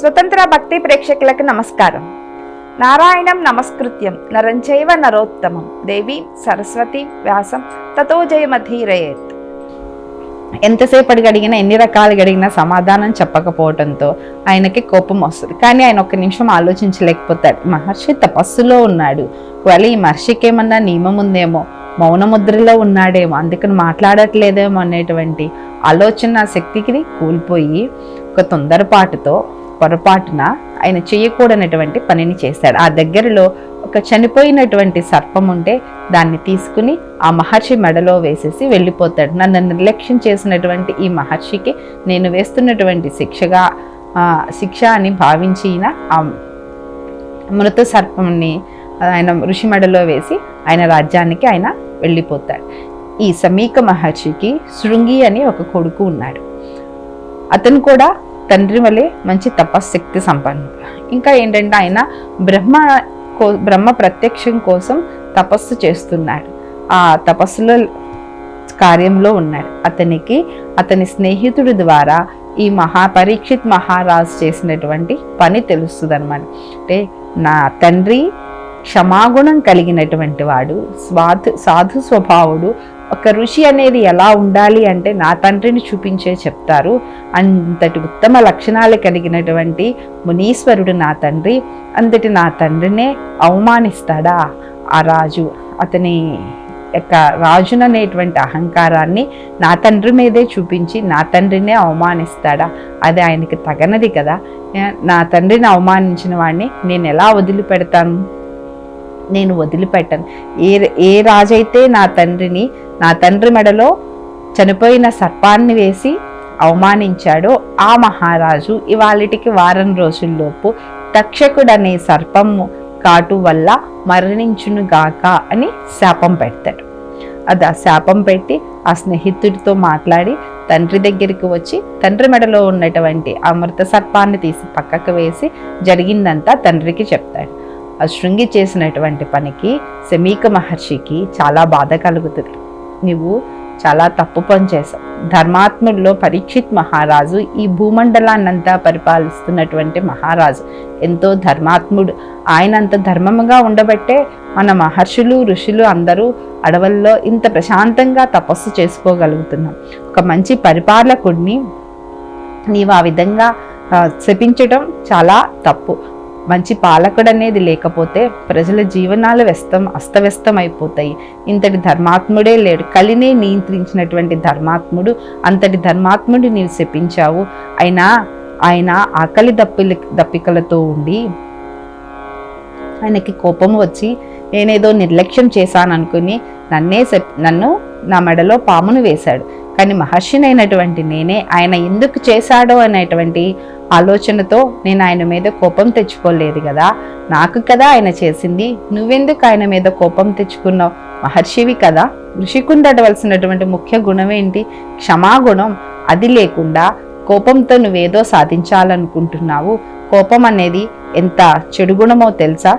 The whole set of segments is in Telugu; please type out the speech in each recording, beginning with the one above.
స్వతంత్ర భక్తి ప్రేక్షకులకు నమస్కారం. నారాయణం నమస్కృత్యం నరంచైవ నరోత్తమం. దేవి సరస్వతి వ్యాసం తతో జయమధీరయేత్. ఎంతసేపటి అడిగినా ఎన్ని రకాలుగా అడిగినా సమాధానం చెప్పకపోవడంతో ఆయనకి కోపం వస్తుంది. కానీ ఆయన ఒక్క నిమిషం ఆలోచించలేకపోతాడు. మహర్షి తపస్సులో ఉన్నాడు. ఒకవేళ ఈ మహర్షికి ఏమన్నా నియమం ఉందేమో మౌనముద్రలో ఉన్నాడేమో అందుకని మాట్లాడట్లేదేమో అనేటువంటి ఆలోచన శక్తికి కూలిపోయి ఒక తొందరపాటుతో పొరపాటున ఆయన చేయకూడనటువంటి పనిని చేశాడు. ఆ దగ్గరలో ఒక చనిపోయినటువంటి సర్పం ఉంటే దాన్ని తీసుకుని ఆ మహర్షి మెడలో వేసేసి వెళ్ళిపోతాడు. నన్ను నిర్లక్ష్యం చేసినటువంటి ఈ మహర్షికి నేను వేస్తున్నటువంటి శిక్షగా శిక్ష అని భావించిన ఆ మృత సర్పంని ఆయన ఋషి మెడలో వేసి ఆయన రాజ్యానికి ఆయన వెళ్ళిపోతాడు. ఈ సమీక మహర్షికి శృంగి అని ఒక కొడుకు ఉన్నాడు. అతను కూడా తండ్రి వలె మంచి తపశక్తి సంపన్నుడు. ఇంకా ఏంటంటే ఆయన బ్రహ్మ కో బ్రహ్మ ప్రత్యక్షం కోసం తపస్సు చేస్తున్నాడు. ఆ తపస్సులో కార్యంలో ఉన్నాడు. అతనికి అతని స్నేహితుడి ద్వారా ఈ మహా పరీక్షిత్ మహారాజు చేసినటువంటి పని తెలుస్తుంది అనమాట అంటే నా తండ్రి క్షమాగుణం కలిగినటువంటి వాడు స్వాధు సాధు స్వభావుడు ఒక ఋషి అనేది ఎలా ఉండాలి అంటే నా తండ్రిని చూపించే చెప్తారు. అంతటి ఉత్తమ లక్షణాలు కలిగినటువంటి మునీశ్వరుడు నా తండ్రి. అంతటి నా తండ్రినే అవమానిస్తాడా? ఆ రాజు అతని యొక్క రాజుననేటువంటి అహంకారాన్ని నా తండ్రి మీదే చూపించి నా తండ్రినే అవమానిస్తాడా? అది ఆయనకి తగనది కదా. నా తండ్రిని అవమానించిన వాడిని నేను ఎలా వదిలిపెడతాను? నేను వదిలిపెట్టను. ఏ ఏ రాజైతే నా తండ్రిని నా తండ్రి మెడలో చనిపోయిన సర్పాన్ని వేసి అవమానించాడో ఆ మహారాజు ఇవాళటికి వారం రోజుల్లోపు తక్షకుడనే సర్పము కాటు వల్ల మరణించునుగాక అని శాపం పెడతాడు. అది ఆ శాపం పెట్టి ఆ స్నేహితుడితో మాట్లాడి తండ్రి దగ్గరికి వచ్చి తండ్రి మెడలో ఉన్నటువంటి అమృత సర్పాన్ని తీసి పక్కకు వేసి జరిగిందంతా తండ్రికి చెప్తాడు. ఆ శృంగి చేసినటువంటి పనికి శమీక మహర్షికి చాలా బాధ కలుగుతుంది. నువ్వు చాలా తప్పు పని చేశావు. ధర్మాత్ముల్లో పరీక్షిత్ మహారాజు ఈ భూమండలాన్నంతా పరిపాలిస్తున్నటువంటి మహారాజు. ఎంతో ధర్మాత్ముడు. ఆయన అంత ధర్మముగా ఉండబట్టే మన మహర్షులు ఋషులు అందరూ అడవుల్లో ఇంత ప్రశాంతంగా తపస్సు చేసుకోగలుగుతున్నాం ఒక మంచి పరిపాలకుడిని నీవు ఆ విధంగా శపించడం చాలా తప్పు. మంచి పాలకుడు అనేది లేకపోతే ప్రజల జీవనాలు వ్యస్తం అస్తవ్యస్తం అయిపోతాయి ఇంతటి ధర్మాత్ముడే లేడు. కలినే నియంత్రించినటువంటి ధర్మాత్ముడు అంతటి ధర్మాత్ముడు నీవు శపించావు. అయినా ఆయన ఆకలి దప్పిలి దప్పికలతో ఉండి ఆయనకి కోపం వచ్చి నేనేదో నిర్లక్ష్యం చేశాను అనుకుని నన్నే నన్ను నా మెడలో పామును వేశాడు. కానీ మహర్షినైనటువంటి నేనే ఆయన ఎందుకు చేశాడో అనేటువంటి ఆలోచనతో నేను ఆయన మీద కోపం తెచ్చుకోలేదు కదా. నాకు కదా ఆయన చేసింది. నువ్వెందుకు ఆయన మీద కోపం తెచ్చుకున్నావు? మహర్షివి కదా. ఋషికుండవలసినటువంటి ముఖ్య గుణం ఏంటి? క్షమాగుణం. అది లేకుండా కోపంతో నువ్వేదో సాధించాలనుకుంటున్నావు. కోపం అనేది ఎంత చెడు గుణమో తెలుసా?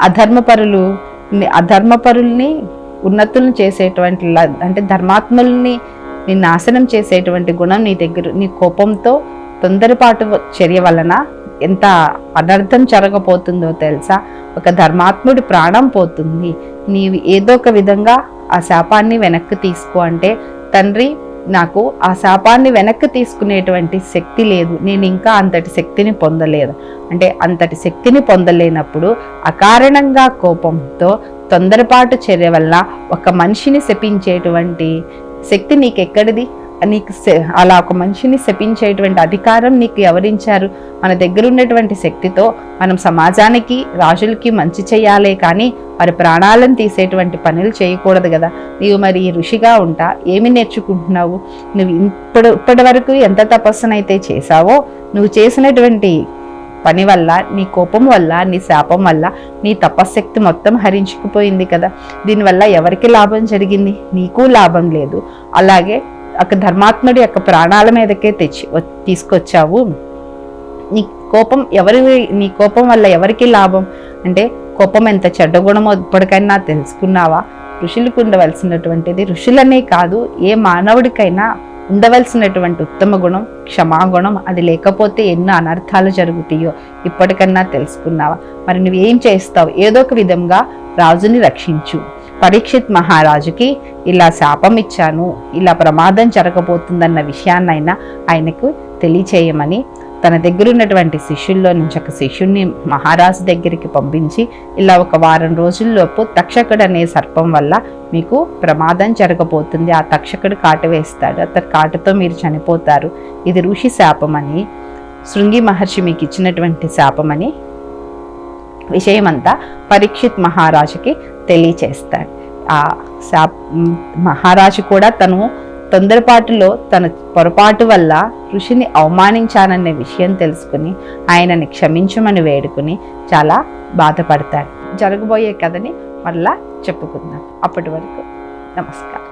అధర్మపరులు అధర్మపరుల్ని ఉన్నతులను చేసేటువంటి ల- అంటే ధర్మాత్ముల్ని నిన్ను నాశనం చేసేటువంటి గుణం నీ దగ్గర నీ కోపంతో తొందరపాటు చర్య వలన ఎంత అనర్థం జరగబోతుందో తెలుసా? ఒక ధర్మాత్ముడి ప్రాణం పోతుంది. నీవు ఏదో ఒక విధంగా ఆ శాపాన్ని వెనక్కి తీసుకో అంటే తండ్రి నాకు ఆ శాపాన్ని వెనక్కి తీసుకునేటువంటి శక్తి లేదు. నేను ఇంకా అంతటి శక్తిని పొందలేదు. అంటే అంతటి శక్తిని పొందలేనప్పుడు అకారణంగా కోపంతో తొందరపాటు చర్య వల్ల ఒక మనిషిని శపించేటువంటి శక్తి నీకు ఎక్కడిది నీకు అలా ఒక మనిషిని శపించేటువంటి అధికారం నీకు ఎవరించారు మన దగ్గర ఉన్నటువంటి శక్తితో మనం సమాజానికి రాజులకి మంచి చేయాలే కానీ వారి ప్రాణాలను తీసేటువంటి పనులు చేయకూడదు కదా. నీవు మరి ఋషిగా ఉంటా ఏమి నేర్చుకుంటున్నావు? నువ్వు ఇప్పుడు ఇప్పటి వరకు ఎంత తపస్సునైతే చేశావో నువ్వు చేసినటువంటి పని వల్ల నీ కోపం వల్ల నీ శాపం వల్ల నీ తపశ్శక్తి మొత్తం హరించుకుపోయింది కదా. దీనివల్ల ఎవరికి లాభం జరిగింది? నీకు లాభం లేదు. అలాగే ఒక ధర్మాత్ముడి యొక్క ప్రాణాల మీదకే తెచ్చి తీసుకొచ్చావు. నీ కోపం ఎవరి నీ కోపం వల్ల ఎవరికి లాభం? అంటే కోపం ఎంత చెడ్డ గుణమో ఇప్పటికైనా తెలుసుకున్నావా? ఋషులకు ఉండవలసినటువంటిది. ఋషులనే కాదు ఏ మానవుడికైనా ఉండవలసినటువంటి ఉత్తమ గుణం క్షమాగుణం అది లేకపోతే ఎన్నో అనర్థాలు జరుగుతాయో ఇప్పటికన్నా తెలుసుకున్నావా? మరి నువ్వేం చేస్తావు? ఏదో ఒక విధంగా రాజుని రక్షించు. పరీక్షిత్ మహారాజుకి ఇలా శాపం ఇచ్చాను ఇలా ప్రమాదం జరగబోతుందన్న విషయాన్నైనా ఆయనకు తెలియచేయమని తన దగ్గర ఉన్నటువంటి శిష్యుల్లో నుంచి ఒక శిష్యుణ్ణి మహారాజు దగ్గరికి పంపించి ఇలా ఒక వారం రోజుల్లోపు తక్షకుడు అనే సర్పం వల్ల మీకు ప్రమాదం జరగబోతుంది. ఆ తక్షకుడు కాటు వేస్తాడు. అతని కాటుతో మీరు చనిపోతారు. ఇది ఋషి శాపమని శృంగి మహర్షి మీకు ఇచ్చినటువంటి శాపమని విషయమంతా పరీక్షిత్ మహారాజుకి తెలియచేస్తాడు. ఆ శాప్ మహారాజు కూడా తను తొందరపాటులో తన పొరపాటు వల్ల ఋషిని అవమానించాననే విషయం తెలుసుకుని ఆయనని క్షమించమని వేడుకుని చాలా బాధపడతాడు. జరగబోయే కథని మరలా చెప్పుకుందాం. అప్పటి వరకు నమస్కారం.